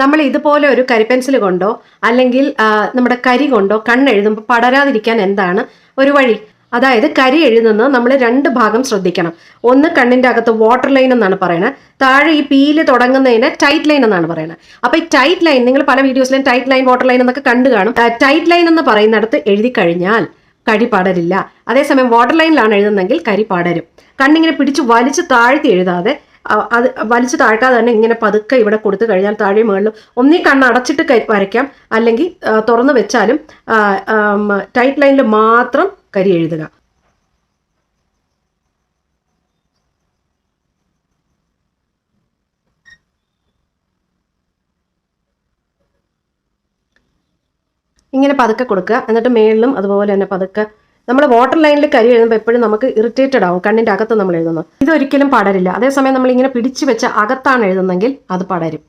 നമ്മൾ ഇതുപോലെ ഒരു കരിപ്പെൻസിൽ കൊണ്ടോ അല്ലെങ്കിൽ നമ്മുടെ കരി കൊണ്ടോ കണ്ണെഴുതുമ്പോൾ പടരാതിരിക്കാൻ എന്താണ് ഒരു വഴി? അതായത് കരി എഴുതുന്നത് നമ്മൾ രണ്ട് ഭാഗം ശ്രദ്ധിക്കണം. ഒന്ന് കണ്ണിന്റെ അകത്ത് വാട്ടർ ലൈൻ എന്നാണ് പറയുന്നത് താഴെ ഈ പീൽ തുടങ്ങുന്നതിന് ടൈറ്റ് ലൈൻ എന്നാണ് പറയുന്നത് അപ്പൊ ഈ ടൈറ്റ് ലൈൻ നിങ്ങൾ പല വീഡിയോസിലും ടൈറ്റ് ലൈൻ വാട്ടർ ലൈൻ എന്നൊക്കെ കണ്ടു കാണും. ടൈറ്റ് ലൈൻ എന്ന് പറയുന്നിടത്ത് എഴുതി കഴിഞ്ഞാൽ കരി പാടരില്ല. അതേസമയം വാട്ടർ ലൈനിലാണ് എഴുതുന്നതെങ്കിൽ കരി പാടരും. കണ്ണിങ്ങനെ പിടിച്ച് വലിച്ച് താഴ്ത്തി എഴുതാതെ അത് വലിച്ചു താഴ്ക്കാതെ തന്നെ ഇങ്ങനെ പതുക്കെ ഇവിടെ കൊടുത്തു കഴിഞ്ഞാൽ താഴെ മുകളിലും ഒന്നീ കണ്ണടച്ചിട്ട് വരയ്ക്കാം. അല്ലെങ്കിൽ തുറന്നു വെച്ചാലും ടൈറ്റ് ലൈനിൽ മാത്രം കരി എഴുതുക. ഇങ്ങനെ പതുക്കെ കൊടുക്കുക. എന്നിട്ട് മേളിലും അതുപോലെ തന്നെ പതുക്കെ നമ്മൾ വാട്ടർ ലൈനിൽ കരി എഴുതുമ്പോൾ എപ്പോഴും നമുക്ക് ഇറിറ്റേറ്റഡ് ആവും കണ്ണിന്റെ അകത്ത് നമ്മൾ എഴുതുന്നത്. ഇതൊരിക്കലും പടരില്ല. അതേസമയം നമ്മൾ ഇങ്ങനെ പിടിച്ചു വെച്ച അകത്താണ് എഴുതുന്നതെങ്കിൽ അത് പടരും.